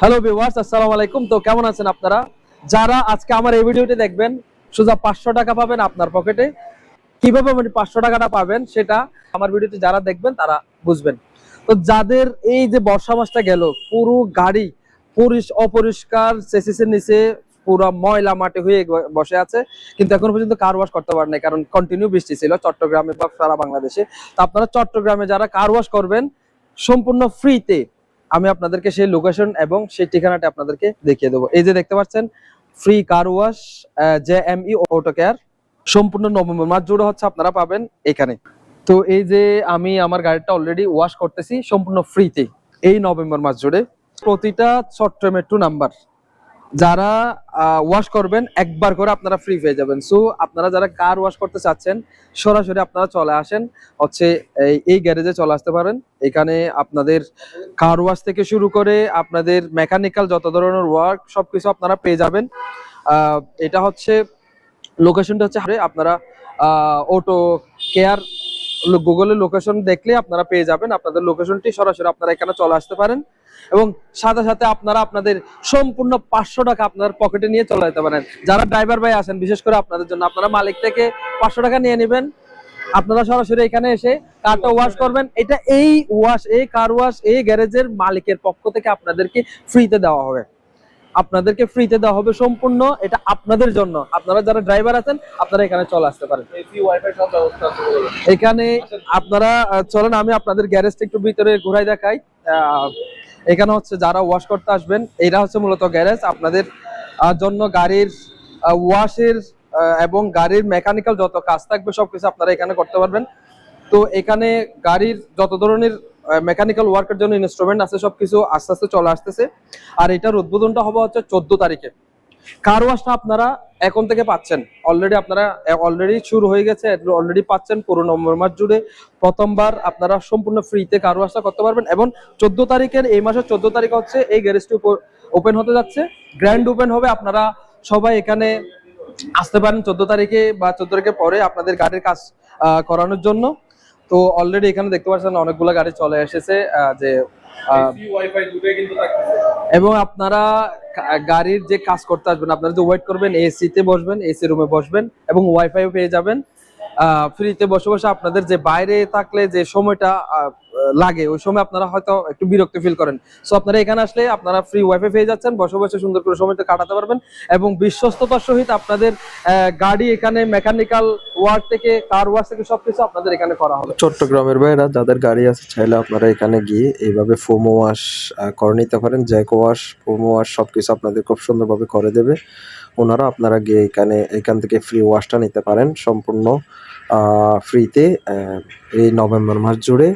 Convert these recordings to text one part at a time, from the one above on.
Hello viewers আসসালামু আলাইকুম। তো কেমন আছেন আপনারা? যারা আজকে আমার এই ভিডিওটি দেখবেন, সোজা পাঁচশো টাকা পাবেন আপনার পকেটে। কীভাবে মানে পাঁচশো টাকাটা পাবেন সেটা আমার ভিডিওতে যারা দেখবেন, তারা বুঝবেন। তো যাদের এই যে বর্ষা মাসটা গেল, পুরো গাড়ি পরিস অপরিষ্কার চেসিসের নিচে পুরো ময়লা মাটি হয়ে বসে আছে। কিন্তু এখন পর্যন্ত কার ওয়াশ করতে পারেন কারণ কন্টিনিউ বৃষ্টি ছিল চট্টগ্রামে বা সারা বাংলাদেশে। তো আপনারা চট্টগ্রামে যারা কার ওয়াশ করবেন, সম্পূর্ণ ফ্রিতে আমি আপনাদেরকে সেই লোকেশন এবং সেই ঠিকানাটা আপনাদেরকে দেখিয়ে দেবো। এই যে দেখতে পাচ্ছেন free car wash J M E auto care সম্পূর্ণ নভেম্বর মাস জুড়ে হচ্ছে আপনারা পাবেন এখানে। তো এই যে আমি আমার গাড়িটা অলরেডি ওয়াশ করতেছি, সম্পূর্ণ ফ্রিতে এই নভেম্বর মাস জুড়ে। প্রতিটা চট্টগ্রাম মেট্রো নাম্বার যারা ওয়াশ করবেন, একবার করে আপনারা ফ্রি পেয়ে যাবেন। সো আপনারা যারা কার ওয়াশ করতে চাচ্ছেন, সরাসরি আপনারা চলে আসেন। হচ্ছে এই- গ্যারেজে চলে আসতে পারেন। এখানে আপনাদের কার ওয়াশ থেকে শুরু করে আপনাদের মেকানিক্যাল যত ধরনের ওয়ার্ক সবকিছু আপনারা পেয়ে যাবেন। এটা হচ্ছে লোকেশনটা হচ্ছে, আপনারা অটো কেয়ার গুগলের লোকেশন দেখলে আপনারা পেয়ে যাবেন। আপনাদের লোকেশনটি সরাসরি আপনারা এখানে চলে আসতে পারেন এবং সাথে সাথে আপনারা আপনাদের সম্পূর্ণ পাঁচশো টাকা আপনার পকেটে নিয়ে চলে যেতে পারেন। যারা ড্রাইভার ভাই আছেন বিশেষ করে আপনাদের জন্য, আপনারা মালিক থেকে পাঁচশো টাকা নিয়ে নেবেন। আপনারা সরাসরি এখানে এসে কারটা ওয়াশ করবেন। এটা এই ওয়াশ এই কার ওয়াশ এই গ্যারেজের মালিকের পক্ষ থেকে আপনাদেরকে ফ্রিতে দেওয়া হবে। আপনাদেরকে ফ্রিতে দেওয়া হবে সম্পূর্ণ এটা আপনাদের জন্য। আপনারা যারা ড্রাইভার আছেন আপনারা এখানে চলে আসতে পারেন। এখানে আপনারা চলেন আমি আপনাদের গ্যারেজটা একটু ভিতরে ঘুরাই দেখাই। আহ, এখানে হচ্ছে যারা ওয়াশ করতে আসবেন এরা হচ্ছে মূলত গ্যারেজ আপনাদের জন্য গাড়ির ওয়াশের এবং গাড়ির মেকানিক্যাল যত কাজ থাকবে সবকিছু আপনারা এখানে করতে পারবেন। তো এখানে গাড়ির যত ধরনের মেকানিক্যাল ওয়ার্কের জন্য ইনস্ট্রুমেন্ট আছে, সবকিছু আস্তে আস্তে চলে আসতেছে। আর এটার উদ্বোধনটা হবে হচ্ছে চোদ্দ তারিখে। কার ওয়াশটা আপনারা এখন থেকে পাচ্ছেন। অলরেডি আপনারা অলরেডি শুরু হয়ে গেছে অলরেডি পাচ্ছেন পুরো নভেম্বর মাস জুড়ে। প্রথমবার আপনারা সম্পূর্ণ ফ্রিতে কার ওয়াশটা করতে পারবেন এবং চোদ্দ তারিখের এই মাসের চোদ্দ তারিখ হচ্ছে এই গ্যারেজটি ওপেন হতে যাচ্ছে। গ্র্যান্ড ওপেন হবে, আপনারা সবাই এখানে আসতে পারেন চোদ্দ তারিখে বা চোদ্দ তারিখের পরে আপনাদের গাড়ির কাজ করানোর জন্য। তো অলরেডি এখানে দেখতে পাচ্ছেন অনেকগুলো গাড়ি চলে এসেছে যে এবং আপনারা গাড়ির যে কাজ করতে আসবেন আপনারা যে ওয়েট করবেন এসি তে বসবেন এসি রুমে বসবেন এবং ওয়াইফাইও পেয়ে যাবেন। ফ্রিতে বসে বসে আপনাদের যে বাইরে থাকলে যে সময়টা আহ, লাগে, ওই সময় আপনারা হয়তো একটু বিরক্ত ফিল করেন। সো আপনারা এখানে আসলে আপনারা ফ্রি ওয়াইফাই পেয়ে যাচ্ছেন, বসে বসে সুন্দর করে সময়টা কাটাতে পারবেন এবং বিশ্বস্ততার সহিত আপনাদের গাড়ি এখানে মেকানিক্যাল ওয়ার্ক থেকে কার ওয়াশ থেকে সবকিছু আপনাদের এখানে করা হবে। চট্টগ্রামের বাইরা যাদের গাড়ি আছে, চাইলে আপনারা এখানে গিয়ে এইভাবে ফোমো ওয়াশ করে নিতে পারেন। জ্যাক ওয়াশ ফোমো ওয়াশ সবকিছু আপনাদের খুব সুন্দরভাবে করে দেবে। ওনারা আপনারা গিয়ে এখানে, এখান থেকে ফ্রি ওয়াশটা নিতে পারেন সম্পূর্ণ ফ্রিতে এই নভেম্বর মাস জুড়ে।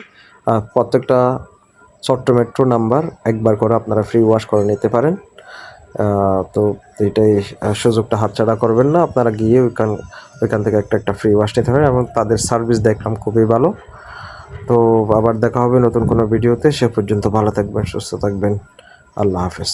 প্রত্যেকটা চট্ট মেট্রো নাম্বার একবার করে আপনারা ফ্রি ওয়াশ করে নিতে পারেন। তো এটাই সুযোগটা হাতছাড়া করবেন না। আপনারা গিয়ে ওইখান ওইখান থেকে একটা একটা ফ্রি ওয়াশ নিতে পারেন এবং তাদের সার্ভিস দেখলাম খুবই ভালো। তো আবার দেখা হবে নতুন কোনো ভিডিওতে সে পর্যন্ত ভালো থাকবেন, সুস্থ থাকবেন। আল্লাহ হাফেজ।